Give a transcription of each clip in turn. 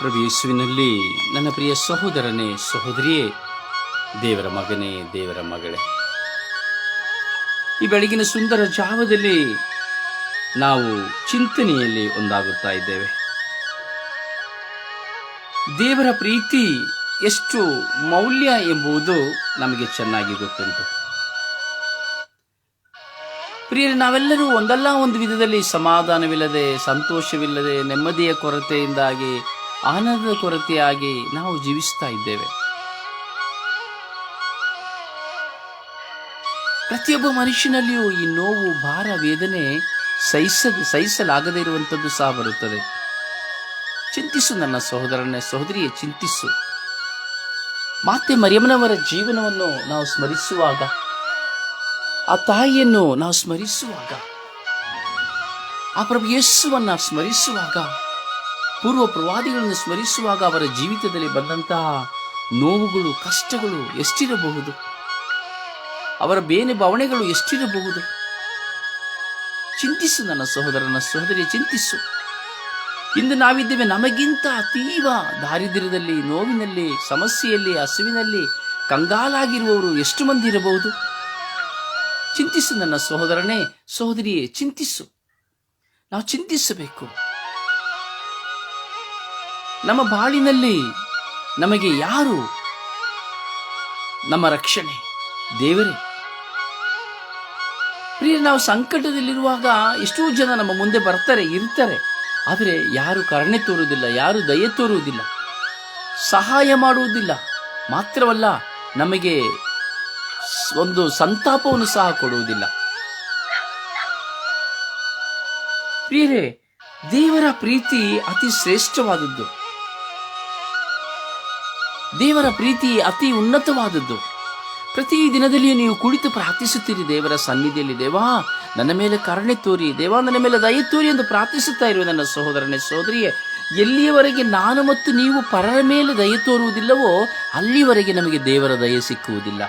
ಪ್ರಭು ಯೇಸುವಿನಲ್ಲಿ, ನನ್ನ ಪ್ರಿಯ ಸಹೋದರನೇ, ಸಹೋದರಿಯೇ, ದೇವರ ಮಗನೇ, ದೇವರ ಮಗಳೇ. ಈ ಬೆಳಗಿನ ಸುಂದರ ಜಾವದಲ್ಲಿ ನಾವು ಚಿಂತನೆಯಲ್ಲಿ ಒಂದಾಗುತ್ತಾ ಇದ್ದೇವೆ. ದೇವರ ಪ್ರೀತಿ ಎಷ್ಟು ಮೌಲ್ಯ ಎಂಬುದು ನಮಗೆ ಚೆನ್ನಾಗಿ ಗೊತ್ತುಂಟು. ಪ್ರಿಯರೇ, ನಾವೆಲ್ಲರೂ ಒಂದಲ್ಲ ಒಂದು ವಿಧದಲ್ಲಿ ಸಮಾಧಾನವಿಲ್ಲದೆ, ಸಂತೋಷವಿಲ್ಲದೆ, ನೆಮ್ಮದಿಯ ಕೊರತೆಯಿಂದಾಗಿ ಆನಂದದ ಕೊರತೆಯಾಗಿ ನಾವು ಜೀವಿಸ್ತಾ ಇದ್ದೇವೆ. ಪ್ರತಿಯೊಬ್ಬ ಮನುಷ್ಯನಲ್ಲಿಯೂ ಈ ನೋವು, ಭಾರ, ವೇದನೆ ಸಹಿಸದ ಸಹಿಸಲಾಗದೇ ಇರುವಂಥದ್ದು ಸಹ ಬರುತ್ತದೆ. ಚಿಂತಿಸು ನನ್ನ ಸಹೋದರನ, ಸಹೋದರಿಯೇ, ಚಿಂತಿಸು. ಮಾತೆ ಮರಿಯಮ್ಮನವರ ಜೀವನವನ್ನು ನಾವು ಸ್ಮರಿಸುವಾಗ, ಆ ತಾಯಿಯನ್ನು ನಾವು ಸ್ಮರಿಸುವಾಗ, ಆ ಪ್ರಭು ಯೇಸುವನ್ನ ಸ್ಮರಿಸುವಾಗ ಪೂರ್ವ ಪ್ರವಾದಿಗಳನ್ನು ಸ್ಮರಿಸುವಾಗ ಅವರ ಜೀವಿತದಲ್ಲಿ ಬಂದಂತಹ ನೋವುಗಳು, ಕಷ್ಟಗಳು ಎಷ್ಟಿರಬಹುದು? ಅವರ ಬೇನೆ ಭಾವನೆಗಳು ಎಷ್ಟಿರಬಹುದು? ಚಿಂತಿಸು ನನ್ನ ಸಹೋದರನ ಸಹೋದರಿ ಚಿಂತಿಸು. ಇಂದು ನಾವಿದ್ದೇವೆ ನಮಗಿಂತ ಅತೀವ ದಾರಿದ್ರ್ಯದಲ್ಲಿ, ನೋವಿನಲ್ಲಿ, ಸಮಸ್ಯೆಯಲ್ಲಿ, ಹಸುವಿನಲ್ಲಿ ಕಂಗಾಲಾಗಿರುವವರು ಎಷ್ಟು ಮಂದಿ ಇರಬಹುದು? ಚಿಂತಿಸು ನನ್ನ ಸಹೋದರನೇ, ಸಹೋದರಿಯೇ, ಚಿಂತಿಸು. ನಾವು ಚಿಂತಿಸಬೇಕು. ನಮ್ಮ ಬಾಳಿನಲ್ಲಿ ನಮಗೆ ಯಾರು? ನಮ್ಮ ರಕ್ಷಣೆ. ದೇವರೇ. ಪ್ರಿಯ ನಾವು ಸಂಕಟದಲ್ಲಿರುವಾಗ ಎಷ್ಟೋ ಜನ ನಮ್ಮ ಮುಂದೆ ಬರ್ತಾರೆ, ಇರ್ತಾರೆ. ಆದರೆ ಯಾರು ಕರುಣೆ ತೋರುವುದಿಲ್ಲ, ಯಾರು ದಯೆ ತೋರುವುದಿಲ್ಲ, ಸಹಾಯ ಮಾಡುವುದಿಲ್ಲ. ಮಾತ್ರವಲ್ಲ, ನಮಗೆ ಒಂದು ಸಂತಾಪವನ್ನು ಸಹ ಕೊಡುವುದಿಲ್ಲ. ಪ್ರಿಯರೇ, ದೇವರ ಪ್ರೀತಿ ಅತಿ ಶ್ರೇಷ್ಠವಾದದ್ದು. ದೇವರ ಪ್ರೀತಿ ಅತಿ ಉನ್ನತವಾದದ್ದು. ಪ್ರತಿ ದಿನದಲ್ಲಿಯೂ ನೀವು ಕುಳಿತು ಪ್ರಾರ್ಥಿಸುತ್ತೀರಿ, ದೇವರ ಸನ್ನಿಧಿಯಲ್ಲಿ ದೇವಾ, ನನ್ನ ಮೇಲೆ ಕರುಣೆ ತೋರಿ, ದೇವಾ, ನನ್ನ ಮೇಲೆ ದಯ ತೋರಿ ಎಂದು ಪ್ರಾರ್ಥಿಸುತ್ತಾ ಇರುವ ನನ್ನ ಸಹೋದರನೇ, ಸಹೋದರಿಯೇ, ಎಲ್ಲಿಯವರೆಗೆ ನಾನು ಮತ್ತು ನೀವು ಪರರ ಮೇಲೆ ದಯ ತೋರುವುದಿಲ್ಲವೋ, ಅಲ್ಲಿವರೆಗೆ ನಮಗೆ ದೇವರ ದಯೆ ಸಿಕ್ಕುವುದಿಲ್ಲ.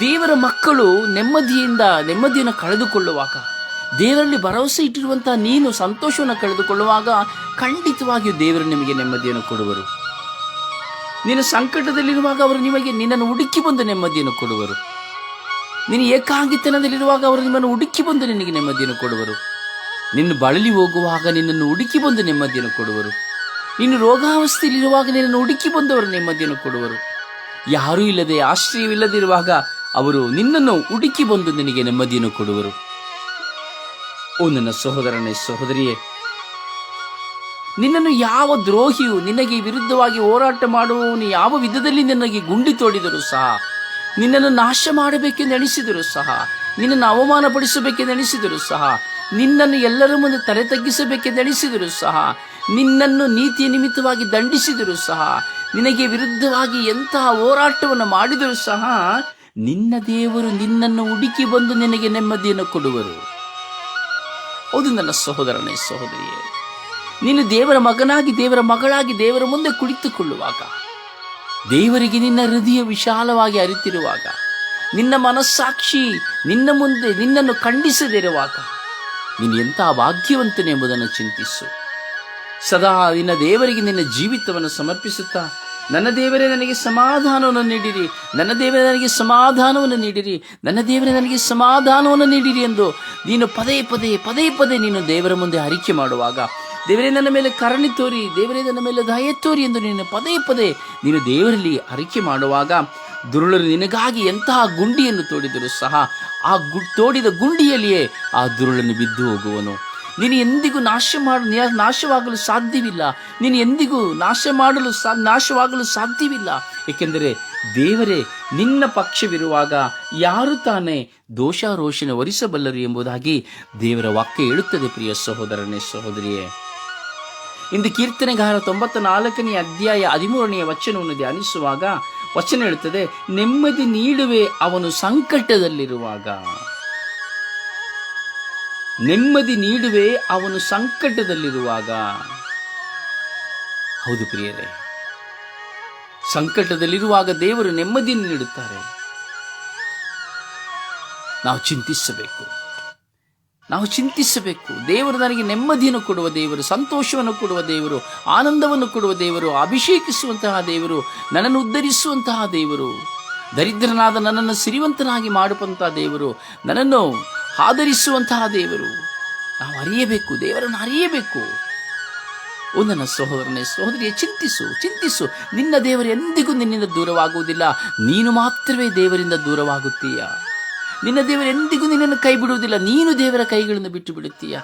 ದೇವರ ಮಕ್ಕಳು ನೆಮ್ಮದಿಯಿಂದ, ನೆಮ್ಮದಿಯನ್ನು ಕಳೆದುಕೊಳ್ಳುವಾಗ ದೇವರಲ್ಲಿ ಭರವಸೆ ಇಟ್ಟಿರುವಂತಹ ನೀನು ಸಂತೋಷವನ್ನು ಕಳೆದುಕೊಳ್ಳುವಾಗ ಖಂಡಿತವಾಗಿಯೂ ದೇವರು ನಿಮಗೆ ನೆಮ್ಮದಿಯನ್ನು ಕೊಡುವರು. ನೀನು ಸಂಕಟದಲ್ಲಿರುವಾಗ ಅವರು ನಿಮಗೆ ನಿನ್ನನ್ನು ಹುಡುಕಿ ಬಂದು ನೆಮ್ಮದಿಯನ್ನು ಕೊಡುವರು. ನೀನು ಏಕಾಂಗಿತನದಲ್ಲಿರುವಾಗ ಅವರು ನಿಮ್ಮನ್ನು ಹುಡುಕಿ ಬಂದು ನಿನಗೆ ನೆಮ್ಮದಿಯನ್ನು ಕೊಡುವರು. ನಿನ್ನ ಬಳಲಿ ಹೋಗುವಾಗ ನಿನ್ನನ್ನು ಹುಡುಕಿ ಬಂದು ನೆಮ್ಮದಿಯನ್ನು ಕೊಡುವರು. ನೀನು ರೋಗಾವಸ್ಥೆಯಲ್ಲಿರುವಾಗ ನಿನ್ನನ್ನು ಹುಡುಕಿ ಬಂದು ಅವರು ನೆಮ್ಮದಿಯನ್ನು ಕೊಡುವರು. ಯಾರೂ ಇಲ್ಲದೆ, ಆಶ್ರಯವಿಲ್ಲದಿರುವಾಗ ಅವರು ನಿನ್ನನ್ನು ಹುಡುಕಿ ಬಂದು ನಿನಗೆ ನೆಮ್ಮದಿಯನ್ನು ಕೊಡುವರು. ಓ ನನ್ನ ಸಹೋದರನೇ ಸಹೋದರಿಯೇ, ನಿನ್ನನ್ನು ಯಾವ ದ್ರೋಹಿಯು ನಿನಗೆ ವಿರುದ್ಧವಾಗಿ ಹೋರಾಟ ಮಾಡುವವನು ಯಾವ ವಿಧದಲ್ಲಿ ನಿನಗೆ ಗುಂಡಿ ತೋಡಿದರೂ ಸಹ, ನಿನ್ನನ್ನು ನಾಶ ಮಾಡಬೇಕೆಂದು ಎಣಿಸಿದರೂ ಸಹ, ನಿನ್ನನ್ನು ಅವಮಾನಪಡಿಸಬೇಕೆಂದು ಎಣಿಸಿದರೂ ಸಹ, ನಿನ್ನನ್ನು ಎಲ್ಲರ ಮುಂದೆ ತಲೆ ತಗ್ಗಿಸಬೇಕೆಂದು ಎಣಿಸಿದರೂ ಸಹ, ನಿನ್ನನ್ನು ನೀತಿಯ ನಿಮಿತ್ತವಾಗಿ ದಂಡಿಸಿದರೂ ಸಹ, ನಿನಗೆ ವಿರುದ್ಧವಾಗಿ ಎಂತಹ ಹೋರಾಟವನ್ನು ಮಾಡಿದರೂ ಸಹ, ನಿನ್ನ ದೇವರು ನಿನ್ನನ್ನು ಹುಡುಕಿ ಬಂದು ನಿನಗೆ ನೆಮ್ಮದಿಯನ್ನು ಕೊಡುವರು. ಹೌದು ನನ್ನ ಸಹೋದರನೇ, ಸಹೋದರಿಯೇ. ನೀನು ದೇವರ ಮಗನಾಗಿ, ದೇವರ ಮಗಳಾಗಿ, ದೇವರ ಮುಂದೆ ಕುಳಿತುಕೊಳ್ಳುವಾಗ, ದೇವರಿಗೆ ನಿನ್ನ ಹೃದಯ ವಿಶಾಲವಾಗಿ ಅರಿತಿರುವಾಗ, ನಿನ್ನ ಮನಸ್ಸಾಕ್ಷಿ ನಿನ್ನ ಮುಂದೆ ನಿನ್ನನ್ನು ಖಂಡಿಸದಿರುವಾಗ, ನೀನು ಎಂಥ ಭಾಗ್ಯವಂತನೆಂಬುದನ್ನು ಚಿಂತಿಸು. ಸದಾ ನಿನ್ನ ದೇವರಿಗೆ ನಿನ್ನ ಜೀವಿತವನ್ನು ಸಮರ್ಪಿಸುತ್ತಾ ನನ್ನ ದೇವರೇ ನನಗೆ ಸಮಾಧಾನವನ್ನು ನೀಡಿರಿ. ನನ್ನ ದೇವರೇ ನನಗೆ ಸಮಾಧಾನವನ್ನು ನೀಡಿರಿ. ನನ್ನ ದೇವರೇ ನನಗೆ ಸಮಾಧಾನವನ್ನು ನೀಡಿರಿ ಎಂದು ನೀನು ಪದೇ ಪದೇ ಪದೇ ಪದೇ ನೀನು ದೇವರ ಮುಂದೆ ಹರಿಕೆ ಮಾಡುವಾಗ, ದೇವರೇ ನನ್ನ ಮೇಲೆ ಕರುಣೆ ತೋರಿ, ದೇವರೇ ನನ್ನ ಮೇಲೆ ದಯ ತೋರಿ ಎಂದು ನೀನು ಪದೇ ಪದೇ ನೀನು ದೇವರಲ್ಲಿ ಹರಿಕೆ ಮಾಡುವಾಗ, ದುರುಳರು ನಿನಗಾಗಿ ಎಂತಹ ಗುಂಡಿಯನ್ನು ತೋಡಿದರೂ ಸಹ, ಆ ಗು, ತೋಡಿದ ಗುಂಡಿಯಲ್ಲಿಯೇ ಆ ದುರುಳನ್ನು ಬಿದ್ದು ಹೋಗುವನು. ನೀನು ಎಂದಿಗೂ ನಾಶ ಮಾಡ ನಾಶವಾಗಲು ಸಾಧ್ಯವಿಲ್ಲ. ನೀನು ಎಂದಿಗೂ ನಾಶ ಮಾಡಲು ಸಾ ನಾಶವಾಗಲು ಸಾಧ್ಯವಿಲ್ಲ. ಏಕೆಂದರೆ ದೇವರೇ ನಿನ್ನ ಪಕ್ಷವಿರುವಾಗ ಯಾರು ತಾನೇ ದೋಷಾರೋಷಣ ವರಿಸಬಲ್ಲರು ಎಂಬುದಾಗಿ ದೇವರ ವಾಕ್ಯ ಹೇಳುತ್ತದೆ ಪ್ರಿಯ ಸಹೋದರನೇ ಸಹೋದರಿಯೇ. ಇಂದು ಕೀರ್ತನೆಗಾರ ತೊಂಬತ್ತ ನಾಲ್ಕನೇ ಅಧ್ಯಾಯ ಹದಿಮೂರನೆಯ ವಚನವನ್ನು ಧ್ಯಾನಿಸುವಾಗ ವಚನ ಹೇಳುತ್ತದೆ, ನೆಮ್ಮದಿ ನೀಡುವೆ ಅವನು ಸಂಕಟದಲ್ಲಿರುವಾಗ. ನೆಮ್ಮದಿ ನೀಡುವೆ ಅವನು ಸಂಕಟದಲ್ಲಿರುವಾಗ. ಹೌದು ಪ್ರಿಯರೇ, ಸಂಕಟದಲ್ಲಿರುವಾಗ ದೇವರು ನೆಮ್ಮದಿಯನ್ನು ನೀಡುತ್ತಾರೆ. ನಾವು ಚಿಂತಿಸಬೇಕು. ನಾವು ಚಿಂತಿಸಬೇಕು. ದೇವರು ನನಗೆ ನೆಮ್ಮದಿಯನ್ನು ಕೊಡುವ ದೇವರು, ಸಂತೋಷವನ್ನು ಕೊಡುವ ದೇವರು, ಆನಂದವನ್ನು ಕೊಡುವ ದೇವರು, ಅಭಿಷೇಕಿಸುವಂತಹ ದೇವರು, ನನ್ನನ್ನು ಉದ್ಧರಿಸುವಂತಹ ದೇವರು, ದರಿದ್ರನಾದ ನನ್ನನ್ನು ಸಿರಿವಂತನಾಗಿ ಮಾಡುವಂತಹ ದೇವರು, ನನ್ನನ್ನು ಆದರಿಸುವಂತಹ ದೇವರು. ನಾವು ಅರಿಯಬೇಕು, ದೇವರನ್ನು ಅರಿಯಬೇಕು. ಓ ಸಹೋದರನೇ, ಸಹೋದರಿಯ, ಚಿಂತಿಸು ಚಿಂತಿಸು. ನಿನ್ನ ದೇವರು ಎಂದಿಗೂ ನಿನ್ನಿಂದ ದೂರವಾಗುವುದಿಲ್ಲ. ನೀನು ಮಾತ್ರವೇ ದೇವರಿಂದ ದೂರವಾಗುತ್ತೀಯ. ನಿನ್ನ ದೇವರು ಎಂದಿಗೂ ನಿನ್ನನ್ನು ಕೈ ಬಿಡುವುದಿಲ್ಲ ನೀನು ದೇವರ ಕೈಗಳನ್ನು ಬಿಟ್ಟು ಬಿಡುತ್ತೀಯ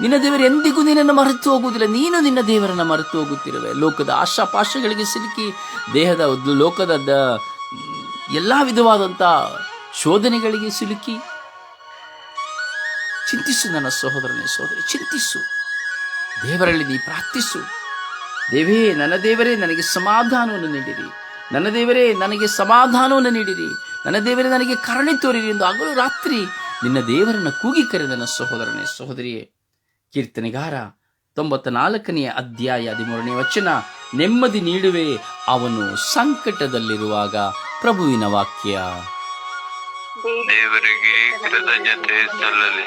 ನಿನ್ನ ದೇವರು ಎಂದಿಗೂ ನಿನ್ನನ್ನು ಮರೆತು ಹೋಗುವುದಿಲ್ಲ. ನೀನು ನಿನ್ನ ದೇವರನ್ನು ಮರೆತು ಹೋಗುತ್ತಿರುವೆ. ಲೋಕದ ಆಶಾಪಾಶಗಳಿಗೆ ಸಿಲುಕಿ, ದೇಹದ ಲೋಕದ ಎಲ್ಲ ವಿಧವಾದಂಥ ಶೋಧನೆಗಳಿಗೆ ಸಿಲುಕಿ ಚಿಂತಿಸು ನನ್ನ ಸಹೋದರನೇ ಸಹೋದರಿ, ಚಿಂತಿಸು. ದೇವರಲ್ಲಿ ನೀ ಪ್ರಾರ್ಥಿಸು. ದೇವೇ, ನನ್ನ ದೇವರೇ, ನನಗೆ ಸಮಾಧಾನವನ್ನು ನೀಡಿರಿ. ನನ್ನ ದೇವರೇ, ನನಗೆ ಸಮಾಧಾನವನ್ನು ನೀಡಿರಿ. ನನ್ನ ದೇವರೇ, ನನಗೆ ಕರುಣೆ ತೋರಿರಿ ಎಂದು ಹಗಲು ರಾತ್ರಿ ನಿನ್ನ ದೇವರನ್ನು ಕೂಗಿ ಕರೆ ನನ್ನ ಸಹೋದರನೇ ಸಹೋದರಿಯೇ. ಕೀರ್ತನೆಗಾರ ತೊಂಬತ್ತ ನಾಲ್ಕನೆಯ ಅಧ್ಯಾಯ ಹದಿಮೂರನೇ ವಚನ, ನೆಮ್ಮದಿ ನೀಡುವೆ ಅವನು ಸಂಕಟದಲ್ಲಿರುವಾಗ ಪ್ರಭುವಿನ ವಾಕ್ಯ. ದೇವರಿಗೆ ಕೃತಜ್ಞತೆ ಸಲ್ಲಲಿ.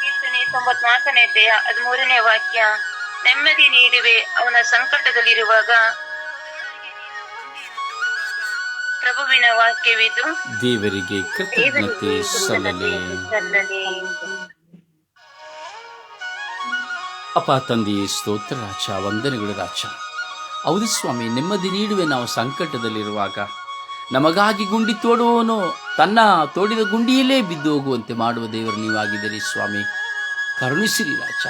ಕೀರ್ತನೆ ತೊಂಬತ್ನಾಲ್ಕನೇ ಅಧ್ಯಾಯ ಹದಿಮೂರನೇ ವಾಕ್ಯ ನೆಮ್ಮದಿ ನೀಡುವೆ ಅವನ ಸಂಕಟದಲ್ಲಿರುವಾಗ. ಪ್ರಭುವಿನ ವಾಕ್ಯವಿದು ದೇವರಿಗೆ ಕೃತಜ್ಞತೆ ಸಲ್ಲಲಿ. ಸಲ್ಲಲಿ. ಅಪ್ಪ ತಂದೆಯೇ ಸ್ತೋತ್ರ ರಾಜ ವಂದನೆಗಳು ರಾಜ. ಹೌದು ಸ್ವಾಮಿ, ನೆಮ್ಮದಿ ನೀಡುವೆ ನಾವು ಸಂಕಟದಲ್ಲಿರುವಾಗ. ನಮಗಾಗಿ ಗುಂಡಿ ತೋಡುವವನು ತನ್ನ ತೋಡಿದ ಗುಂಡಿಯಲ್ಲೇ ಬಿದ್ದು ಹೋಗುವಂತೆ ಮಾಡುವ ದೇವರು ನೀವಾಗಿದ್ದೀರಿ ಸ್ವಾಮಿ. ಕರುಣಿಸಿರಿ ರಾಜ.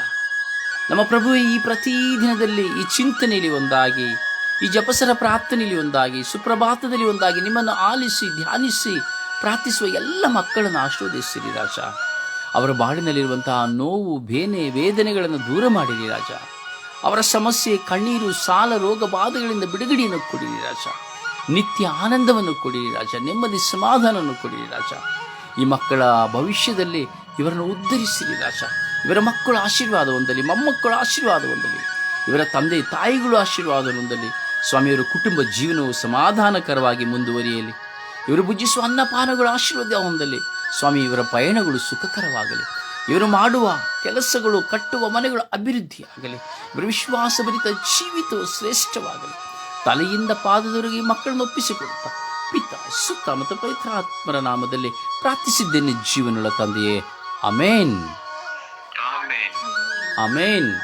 ನಮ್ಮ ಪ್ರಭು ಈ ಪ್ರತಿದಿನದಲ್ಲಿ ಈ ಚಿಂತನೆಯಲ್ಲಿ ಒಂದಾಗಿ, ಈ ಜಪಸರ ಪ್ರಾರ್ಥನೆಯಲ್ಲಿ ಒಂದಾಗಿ, ಸುಪ್ರಭಾತದಲ್ಲಿ ಒಂದಾಗಿ ನಿಮ್ಮನ್ನು ಆಲಿಸಿ, ಧ್ಯಾನಿಸಿ, ಪ್ರಾರ್ಥಿಸುವ ಎಲ್ಲ ಮಕ್ಕಳನ್ನು ಆಶೀರ್ವದಿಸಿರಿ ರಾಜ. ಅವರ ಬಾಳಿನಲ್ಲಿರುವಂತಹ ನೋವು, ಬೇನೆ, ವೇದನೆಗಳನ್ನು ದೂರ ಮಾಡಿರಿ ರಾಜ. ಅವರ ಸಮಸ್ಯೆ ಕಣ್ಣೀರು ಸಾಲ ರೋಗ ಬಾಧೆಗಳಿಂದ ಬಿಡುಗಡೆಯನ್ನು ಕೊಡಿರಿ ರಾಜ. ನಿತ್ಯ ಆನಂದವನ್ನು ಕೊಡಿರಿ ರಾಜ, ನೆಮ್ಮದಿ ಸಮಾಧಾನವನ್ನು ಕೊಡಿರಿ ರಾಜ. ಈ ಮಕ್ಕಳ ಭವಿಷ್ಯದಲ್ಲಿ ಇವರನ್ನು ಉದ್ಧರಿಸಿರಿ ರಾಜ. ಇವರ ಮಕ್ಕಳ ಆಶೀರ್ವಾದ ಹೊಂದಲಿ ಮೊಮ್ಮಕ್ಕಳ ಆಶೀರ್ವಾದ ಹೊಂದಲಿ ಇವರ ತಂದೆ ತಾಯಿಗಳು ಆಶೀರ್ವಾದ ಹೊಂದಲಿ ಸ್ವಾಮಿಯವರ ಕುಟುಂಬ ಜೀವನವು ಸಮಾಧಾನಕರವಾಗಿ ಮುಂದುವರಿಯಲಿ. ಇವರು ಭುಜಿಸುವ ಅನ್ನಪಾನಗಳ ಆಶೀರ್ವಾದ ಹೊಂದಲಿ ಸ್ವಾಮಿ ಇವರ ಪಯಣಗಳು ಸುಖಕರವಾಗಲಿ. ಇವರು ಮಾಡುವ ಕೆಲಸಗಳು ಕಟ್ಟುವ ಮನೆಗಳು ಅಭಿವೃದ್ಧಿಯಾಗಲಿ ವಿಶ್ವಾಸ ವಿಶ್ವಾಸಭರಿತ ಜೀವಿತವು ಶ್ರೇಷ್ಠವಾಗಲಿ. ತಲೆಯಿಂದ ಪಾದದವರೆಗೆ ಮಕ್ಕಳನ್ನು ಒಪ್ಪಿಸಿಕೊಡುತ್ತಾ ಪಿತ ಸುತ್ತ ಮತ್ತು ಪವಿತ್ರಾತ್ಮರ ನಾಮದಲ್ಲಿ ಪ್ರಾರ್ಥಿಸಿದ್ದೇನೆ ಜೀವನಗಳ ತಂದೆಯೇ. Amen amen